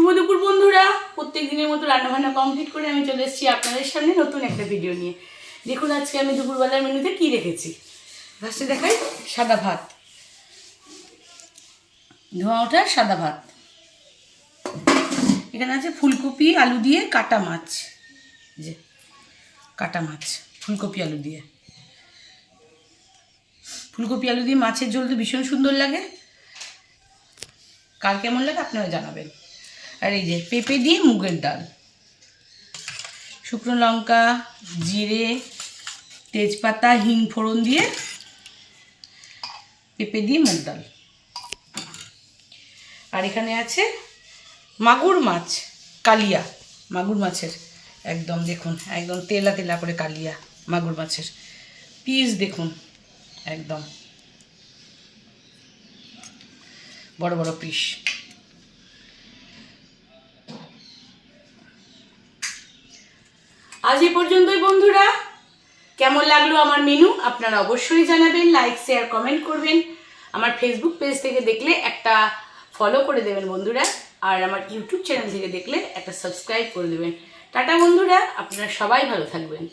শুভ দুপুর বন্ধুরা। প্রত্যেক দিনের মতো রান্নাবান্না কমপ্লিট করে আমি চলে এসেছি আপনাদের সামনে নতুন একটা ভিডিও নিয়ে। দেখুন আজকে আমি দুপুরবেলার মেনুতে কী রেখেছি। ফার্স্টে দেখাই সাদা ভাত। ধোঁয়া ওঠা সাদা ভাত। এখানে আছে ফুলকপি, আলু দিয়ে কাটা মাছ। যে, কাটা মাছ, ফুলকপি, আলু দিয়ে। ফুলকপি, আলু দিয়ে মাছের ঝোল তো ভীষণ সুন্দর লাগে। কার কেমন লাগে আপনারা জানাবেন। আর এই যে পেঁপে দিয়ে মুগের ডাল। শুকনো লঙ্কা, জিরে, তেজপাতা, হিং ফোড়ন দিয়ে পেঁপে দিয়ে মুগ ডাল। আর এখানে আছে মাগুর মাছ, কালিয়া। মাগুর মাছের, একদম দেখুন, একদম তেলা তেলা করে কালিয়া মাগুর মাছের। পিস দেখুন, একদম। বড় বড় পিস। আজ এই পর্যন্তই বন্ধুরা। কেমন লাগল আমার মেনু? আপনারা অবশ্যই জানাবেন লাইক শেয়ার কমেন্ট করবেন। আমার ফেসবুক পেজ থেকে দেখলে একটা ফলো করে দেবেন বন্ধুরা। আর আমার ইউটিউব চ্যানেল থেকে দেখলে একটা সাবস্ক্রাইব করে দেবেন। টাটা বন্ধুরা, আপনারা সবাই ভালো থাকবেন।